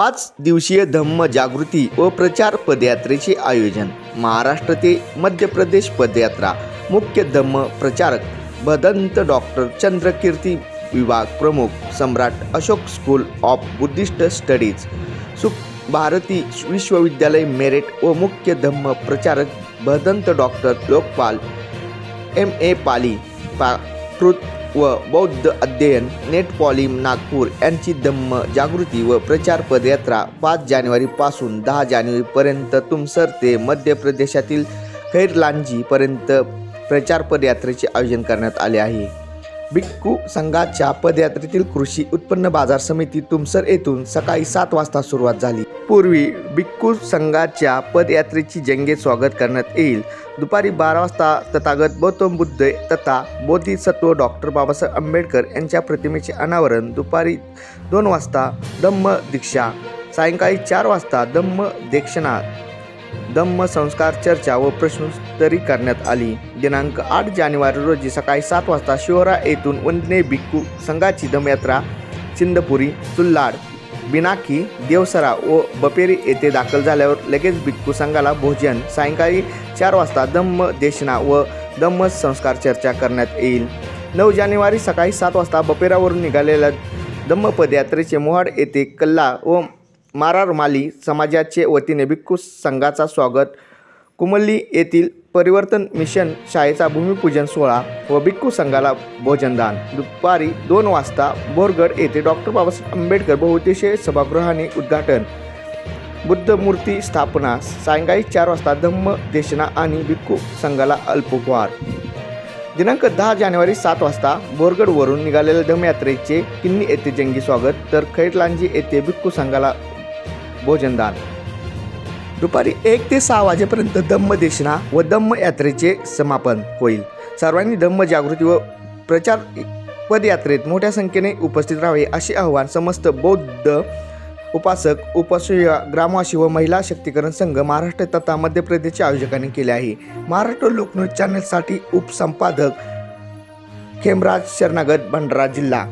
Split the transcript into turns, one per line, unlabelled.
पाच दिवसीय धम्म जागृती व प्रचार पदयात्रेचे आयोजन महाराष्ट्र ते मध्य प्रदेश पदयात्रा मुख्य धम्म प्रचारक भदंत डॉक्टर चंद्रकीर्ती विभाग प्रमुख Samrat Ashok school of Buddhist studies Sukh Bharati Vishwavidyalaya merit व मुख्य धम्म प्रचारक Bhadant doctor Lokpal M A Pali Prakrit व बौद्ध अध्ययन नेट नागपूर यांची धम्म जागृती व प्रचार पदयात्रा पाच जानेवारीपासून दहा जानेवारीपर्यंत तुमसर ते मध्य प्रदेशातील खैरलांजीपर्यंत प्रचार पदयात्रेचे आयोजन करण्यात आले आहे. बिक्कू संघाच्या पदयात्रेतील कृषी उत्पन्न बाजार समिती तुमसर येथून सकाळी सात वाजता सुरुवात झाली. पूर्वी बिक्कू संघाच्या पदयात्रेची जंगे स्वागत करण्यात येईल. दुपारी बारा वाजता तथागत गौतम बुद्ध तथा बोधिसत्व डॉक्टर बाबासाहेब आंबेडकर यांच्या प्रतिमेचे अनावरण दुपारी दोन वाजता धम्म दीक्षा सायंकाळी चार वाजता धम्म देक्षणा धम्म संस्कार चर्चा व प्रश्नोत्तरी करण्यात आली. दिनांक आठ जानेवारी रोजी सकाळी सात वाजता शिवरा येथून वंदने भिक्खू संघाची धमयात्रा चिंदपुरी चुल्लाड बिनाकी देवसरा व बपेरी येथे दाखल झाल्यावर लगेच भिक्खू संघाला भोजन सायंकाळी चार वाजता धम्म देशना व धम्म संस्कार चर्चा करण्यात येईल. नऊ जानेवारी सकाळी सात वाजता बपेरावरून निघालेल्या धम्म पदयात्रेचे मोहाड येथे कल्ला व मारारमाली समाजाचे वतीने भिक्खू संघाचा स्वागत. कुमल्ली येथील परिवर्तन मिशन शाळेचा भूमिपूजन सोहळा व भिक्खू संघाला भोजनदान दुपारी दोन वाजता बोरगड येथे डॉक्टर बाबासाहेब आंबेडकर बहुउद्देशीय सभागृहाने उद्घाटन. बुद्ध मूर्ती स्थापना सायंकाळी चार वाजता धम्म देशना आणि भिक्खू संघाला अल्पोपहार. दिनांक दहा जानेवारी सात वाजता बोरगडवरून निघालेल्या धमयात्रेचे किन्नी येथे जंगी स्वागत तर खैरलांजी येथे भिक्खू संघाला भोजनदान. दुपारी एक ते सहा वाजेपर्यंत दम्म देशना व धम्म यात्रेचे समापन होईल. सर्वांनी धम्म जागृती व प्रचार पदयात्रेत मोठ्या संख्येने उपस्थित राहावे असे आवाहन समस्त बौद्ध उपासक उपासया ग्रामवासी व महिला शक्तीकरण संघ महाराष्ट्र तथा मध्य प्रदेशच्या आयोजकांनी केले आहे. महाराष्ट्र लोकन्यूज चॅनलसाठी उपसंपादक खेमराज शरणागत भंडारा जिल्हा.